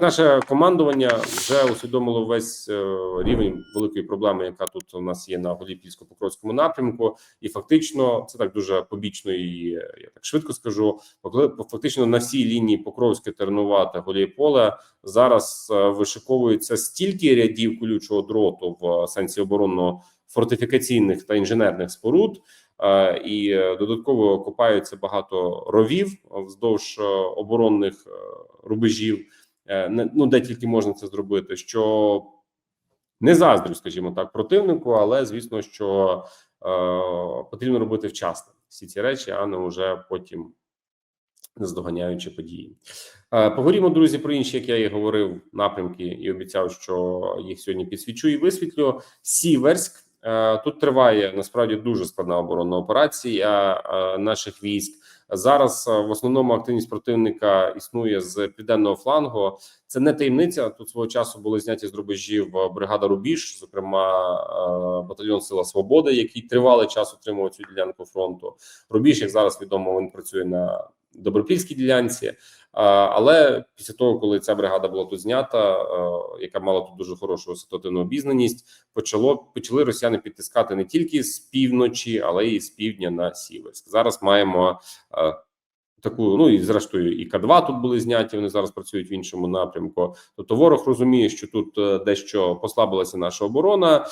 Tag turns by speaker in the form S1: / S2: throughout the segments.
S1: Наше командування вже усвідомило весь е, рівень великої проблеми, яка тут у нас є на Голіпільсько-Покровському напрямку, і фактично це так дуже побічно і е, я так швидко скажу. Фактично на всій лінії Покровське, Тернувате, Голієполе зараз е, вишиковується стільки рядів колючого дроту в сенсі оборонно фортифікаційних та інженерних споруд. І додатково копаються багато ровів вздовж оборонних рубежів ну де тільки можна це зробити, що не заздрю, скажімо так, противнику, але звісно, що е, потрібно робити вчасно всі ці речі, а не вже потім наздоганяючи події. Е, Поговоримо, друзі, про інші, як я і говорив, напрямки і обіцяв, що їх сьогодні підсвічу і висвітлю. Сіверськ. Е, Тут триває насправді дуже складна оборонна операція е, наших військ. Зараз е, в основному активність противника існує з південного флангу. Це не таємниця. Тут свого часу були зняті з рубежів бригада Рубіж, зокрема е, батальйон Сила Свободи, який тривалий час отримував цю ділянку фронту. Рубіж, як зараз відомо, він працює на добропільській ділянці. Е, Але після того, коли ця бригада була тут знята, е, яка мала тут дуже хорошу ситуативну обізнаність, почало почали росіяни підтискати не тільки з півночі, але й з півдня на Сіверськ. Зараз маємо е, таку. Ну і зрештою, і К2 тут були зняті. Вони зараз працюють в іншому напрямку. Тобто, ворог розуміє, що тут дещо послабилася наша оборона,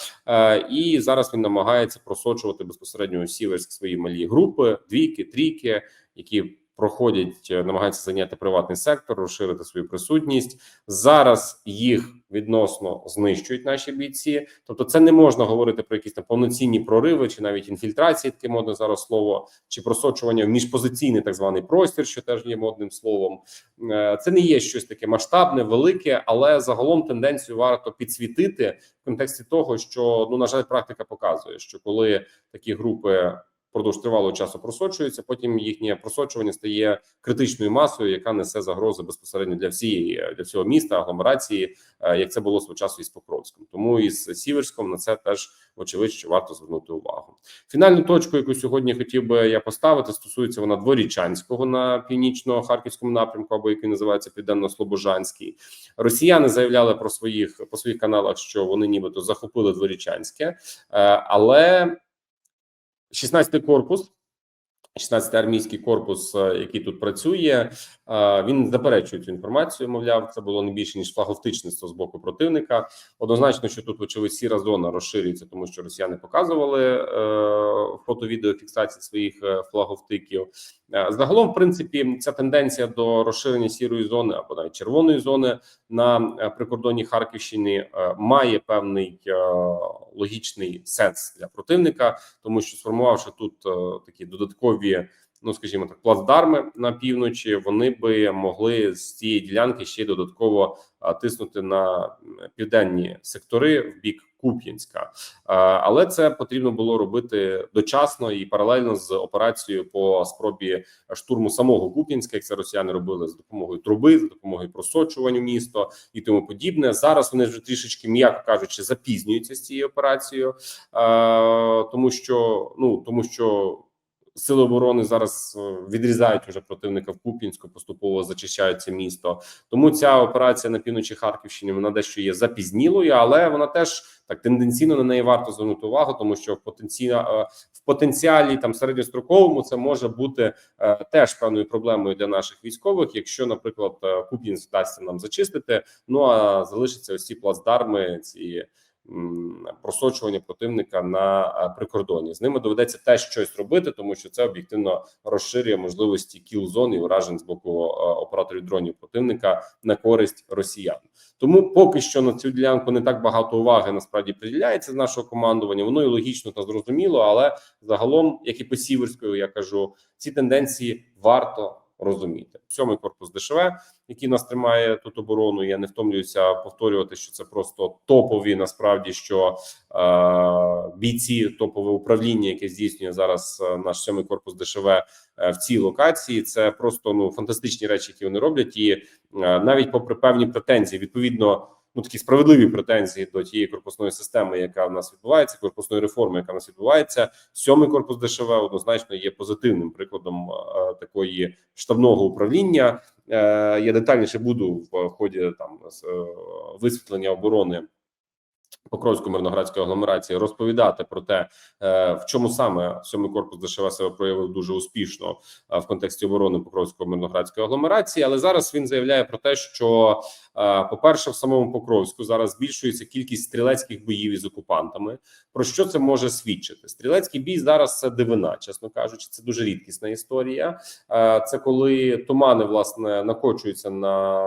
S1: і зараз він намагається просочувати безпосередньо у Сіверськ свої малі групи, двійки, трійки, які. Проходять, е, намагаються зайняти приватний сектор, розширити свою присутність. Зараз їх відносно знищують наші бійці. Тобто, це не можна говорити про якісь там повноцінні прориви чи навіть інфільтрації, таке модне зараз слово, чи просочування в міжпозиційний так званий простір, що теж є модним словом. Е, Це не є щось таке масштабне, велике, але загалом тенденцію варто підсвітити в контексті того, що ну на жаль, практика показує, що коли такі групи впродовж тривалого часу просочуються, потім їхнє просочування стає критичною масою, яка несе загрози безпосередньо для всієї для всього міста, агломерації, е, як це було свого часу із Покровськом. Тому із Сіверськом на це теж вочевидь, що варто звернути увагу. Фінальну точку, яку сьогодні хотів би я поставити, стосується вона дворічанського на північно-харківському напрямку, або який називається Південно-Слобожанський. Росіяни заявляли про своїх по своїх каналах, що вони нібито захопили дворічанське, е, але 16-й корпус. 16-й армійський корпус, е, який тут працює, е, він заперечує цю інформацію. Мовляв, це було не більше ніж флаговтичництво з боку противника. Однозначно, що тут вочевидь сіра зона розширюється, тому що росіяни показували е, фото-відеофіксації своїх е, флаговтиків. Загалом, в принципі, ця тенденція до розширення сірої зони або навіть червоної зони на е, прикордонні Харківщини е, має певний е, логічний сенс для противника, тому що сформувавши тут такі додаткові. Ну, скажімо так, плацдарми на півночі вони би могли з цієї ділянки ще додатково тиснути на південні сектори в бік Куп'янська, але це потрібно було робити дочасно і паралельно з операцією по спробі штурму самого Куп'янська, як це росіяни робили з допомогою труби, за допомогою просочуванню місто і тому подібне. Зараз вони вже трішечки, м'яко кажучи, запізнюються з цією операцією, тому що ну тому що. Сили оборони зараз е, відрізають уже противника в Куп'янську, поступово зачищають це місто. Тому ця операція на півночі Харківщини вона дещо є запізнілою, але вона теж так тенденційно на неї варто звернути увагу, тому що в потенційно в потенціалі там середньостроковому це може бути е, теж певною проблемою для наших військових, якщо, наприклад, е, Куп'янськ вдасться нам зачистити. Ну а залишаться ось ці плацдарми, ці просочування противника на прикордоні. З ними доведеться теж щось робити, тому що це об'єктивно розширює можливості кіл-зон і уражень з боку е, операторів дронів противника на користь росіян. Тому поки що на цю ділянку не так багато уваги насправді приділяється з нашого командування. Воно і логічно та зрозуміло, але загалом, як і по Сіверською, я кажу, ці тенденції варто розуміти. Сьомий корпус ДШВ, який нас тримає тут оборону. Я не втомлююся повторювати, що це просто топові. Насправді, що е, бійці топове управління, яке здійснює зараз е, наш сьомий корпус ДШВ е, в цій локації. Це просто ну фантастичні речі, які вони роблять, і е, навіть попри певні претензії, відповідно. Ну, такі справедливі претензії до тієї корпусної системи, яка в нас відбувається, корпусної реформи, яка в нас відбувається. Сьомий корпус ДШВ однозначно є позитивним прикладом е, такої штабного управління. Е, Я детальніше буду в ході там е, висвітлення оборони. Покровської мирноградської агломерації розповідати про те, е, в чому саме сьомий корпус ДШВ себе проявив дуже успішно е, в контексті оборони Покровської мирноградської агломерації. Але зараз він заявляє про те, що, е, по-перше, в самому Покровську зараз збільшується кількість стрілецьких боїв із окупантами. Про що це може свідчити? Стрілецький бій зараз це дивина, чесно кажучи, це дуже рідкісна історія. Це коли тумани власне накочуються на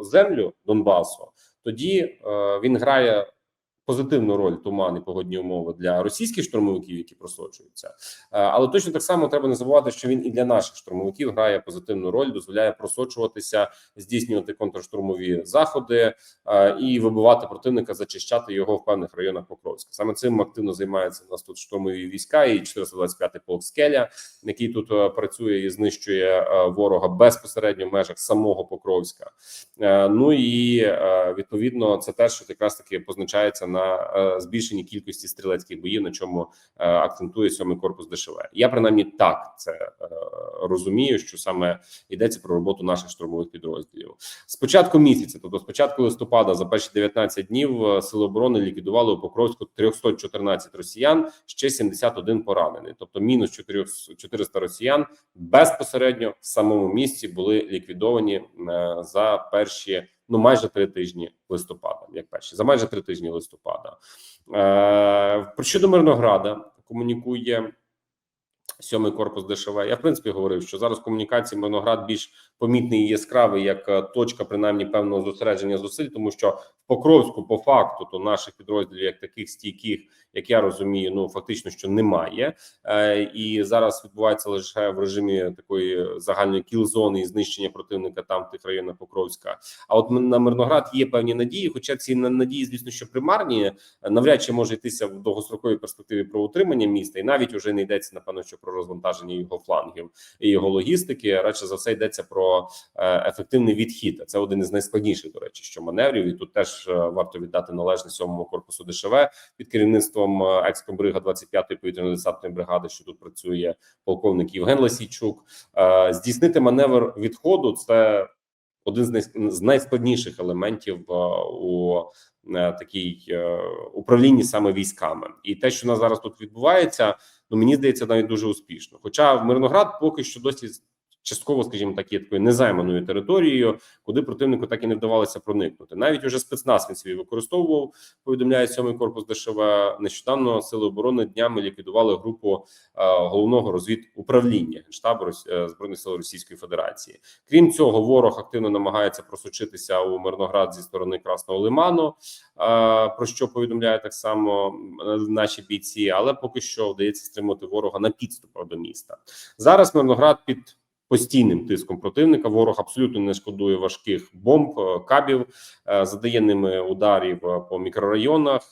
S1: землю Донбасу. Тоді він грає позитивну роль туман і погодні умови для російських штурмовиків, які просочуються. Е, Але точно так само треба не забувати, що він і для наших штурмовиків грає позитивну роль, дозволяє просочуватися, здійснювати контрштурмові заходи е, і вибивати противника, зачищати його в певних районах Покровська. Саме цим активно займаються у нас тут штурмові війська і 425-й полк скеля, який тут е, працює і знищує ворога безпосередньо в межах самого Покровська. Ну і відповідно це те, що якраз таки позначається на е, збільшенні кількості стрілецьких боїв, на чому е, акцентує сьомий корпус ДШВ. Я принаймні так це е, розумію, що саме йдеться про роботу наших штурмових підрозділів. З початку місяця, тобто з початку листопада, за перші 19 днів сили оборони ліквідували у Покровську 314 росіян, ще 71 поранений, тобто мінус 400 400 росіян безпосередньо в самому місці були ліквідовані за перші ну майже три тижні листопада, як перші за майже три тижні листопада. Е, Про щодо Мирнограда комунікує. Сьомий корпус ДШВ. Я в принципі говорив, що зараз комунікації Мирноград більш помітний і яскравий як е, точка, принаймні певного зосередження зусиль, тому що в Покровську, по факту, то наших підрозділів, як таких стійких, як я розумію, ну фактично що немає, е, і зараз відбувається лише в режимі такої загальної кіл-зони і знищення противника там в тих районах Покровська. А от на Мирноград є певні надії, хоча ці на- надії, звісно, що примарні, навряд чи може йтися в довгостроковій перспективі про утримання міста, і навіть вже не йдеться напевно, що про розвантаження його флангів і його логістики. Радше за все йдеться про е, ефективний відхід. А Це один із найскладніших, до речі, що маневрів. І тут теж е, варто віддати належне сьомому корпусу ДШВ під керівництвом е, екскомбрига 25-ї повітряно-десантної бригади, що тут працює полковник Євген Ласійчук. Здійснити маневр відходу це один з най- найскладніших елементів у такій управлінні саме військами, і те, що у нас зараз тут відбувається, ну мені здається, навіть дуже успішно. Хоча в Мирноград поки що досі частково, скажімо так, є такою незайманою територією, куди противнику так і не вдавалося проникнути. Навіть уже спецназ він свій використовував. Повідомляє сьомий корпус ДШВ. Нещодавно сили оборони днями ліквідували групу головного розвідуправління Рос- е, збройних сил Російської Федерації. Крім цього, ворог активно намагається просочитися у Мирноград зі сторони Красного Лиману. Про що повідомляє так само е, наші бійці, але поки що вдається стримувати ворога на підступах до міста. Зараз Мирноград під постійним тиском противника. Ворог абсолютно не шкодує важких бомб, е, кабів, е, задає ними ударів е, по мікрорайонах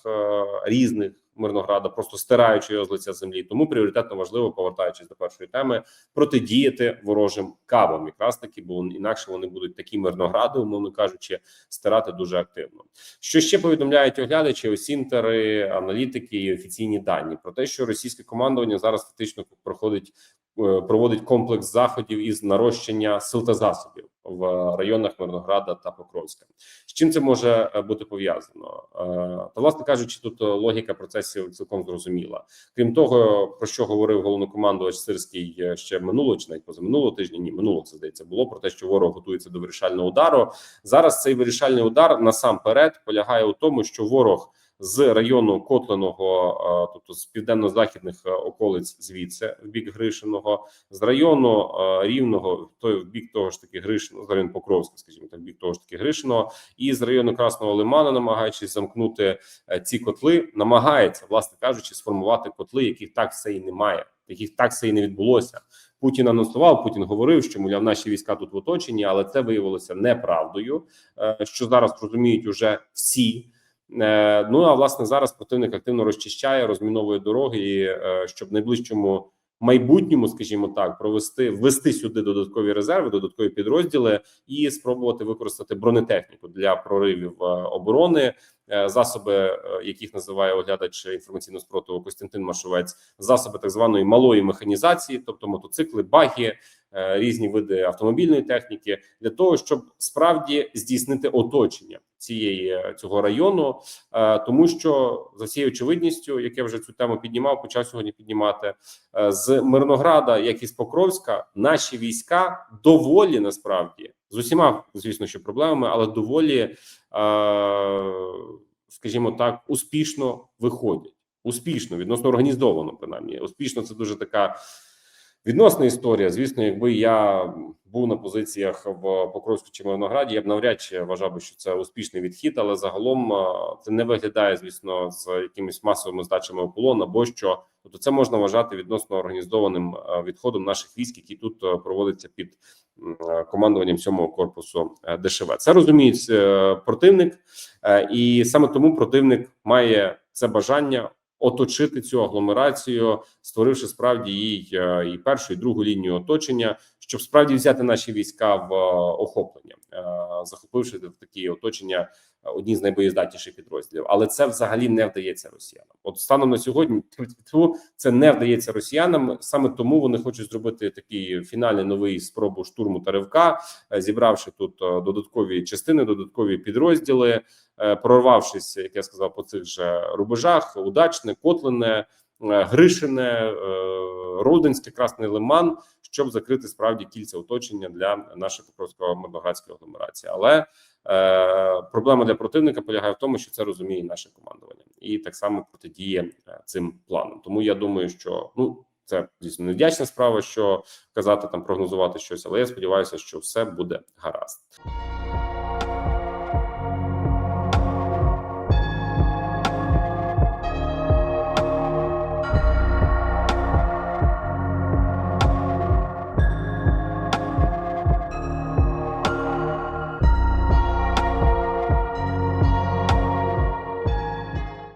S1: різних. Мирнограда, просто стираючи його з лиця землі, тому пріоритетно важливо, повертаючись до першої теми, протидіяти ворожим кабам, якраз таки, бо інакше вони будуть такі мирногради, умовно кажучи, стирати дуже активно. Що ще повідомляють оглядачі, осінтери, аналітики і офіційні дані про те, що російське командування зараз фактично проходить е, проводить комплекс заходів із нарощення сил та засобів в районах Мирнограда та Покровська. З чим це може е, бути пов'язано? Е, Та, власне кажучи, тут е, логіка процесів цілком зрозуміла. Крім того, про що говорив головнокомандувач Сирський ще минулого чи навіть позаминулого тижня, ні, минулого це здається було про те, що ворог готується до вирішального удару. Зараз цей вирішальний удар насамперед полягає у тому, що ворог з району Котленого, е, тобто з південно-західних е, околиць, звідси в бік Гришиного, з району е, Рівного, той в бік того ж таки Гришиного, з району Покровська, скажімо так, в бік того ж таки Гришиного, і з району Красного Лимана, намагаючись замкнути ці котли, намагається, власне кажучи, сформувати котли, яких так все і немає, яких так все і не відбулося. Путін анонсував, Путін говорив, що мовляв, наші війська тут в оточенні, але це виявилося неправдою. Що зараз розуміють уже всі. Е, Ну а власне зараз противник активно розчищає, розміновує дороги, і, е, щоб в найближчому майбутньому, скажімо так, провести ввести сюди додаткові резерви, додаткові підрозділи і спробувати використати бронетехніку для проривів е, оборони. Засоби, яких називає оглядач інформаційного спротиву Костянтин Машовець, засоби так званої малої механізації, тобто мотоцикли, баги, різні види автомобільної техніки для того, щоб справді здійснити оточення цієї цього району, е, тому що за всією очевидністю, як я вже цю тему піднімав, почав сьогодні піднімати е, з Мирнограда, як і з Покровська, наші війська доволі насправді з усіма, звісно, що проблемами, але доволі, е, скажімо так, успішно виходять. Успішно, відносно організовано, принаймні. Успішно це дуже така відносна історія. Звісно, якби я був на позиціях в Покровську чи Мирнограді, я б навряд чи вважав би, що це успішний відхід, але загалом е, це не виглядає, звісно, з якимись масовими здачами у полон або що. Тобто, це можна вважати відносно організованим е, відходом наших військ, які тут е, проводиться під командуванням сьомого корпусу ДШВ. Це розуміє е, противник, і саме тому противник має це бажання оточити цю агломерацію, створивши справді їй е, і першу, і другу лінію оточення, щоб справді взяти наші війська в е, охоплення, е, захопивши в такі оточення одні з найбоєздатніших підрозділів. Але це взагалі не вдається росіянам. От станом на сьогодні це не вдається росіянам. Саме тому вони хочуть зробити такий фінальний новий спробу штурму та ривка, е, зібравши тут е, додаткові частини, додаткові підрозділи, е, прорвавшись, як я сказав, по цих же рубежах, удачне, котлине, е, Гришине, Родинське, Красний Лиман, щоб закрити справді кільця оточення для нашої покровсько мирноградської агломерації. Але проблема для противника полягає в тому, що це розуміє наше командування, і так само протидіє е, цим планам. Тому я думаю, що ну. Це дійсно невдячна справа, що казати там прогнозувати щось, але я сподіваюся, що все буде гаразд.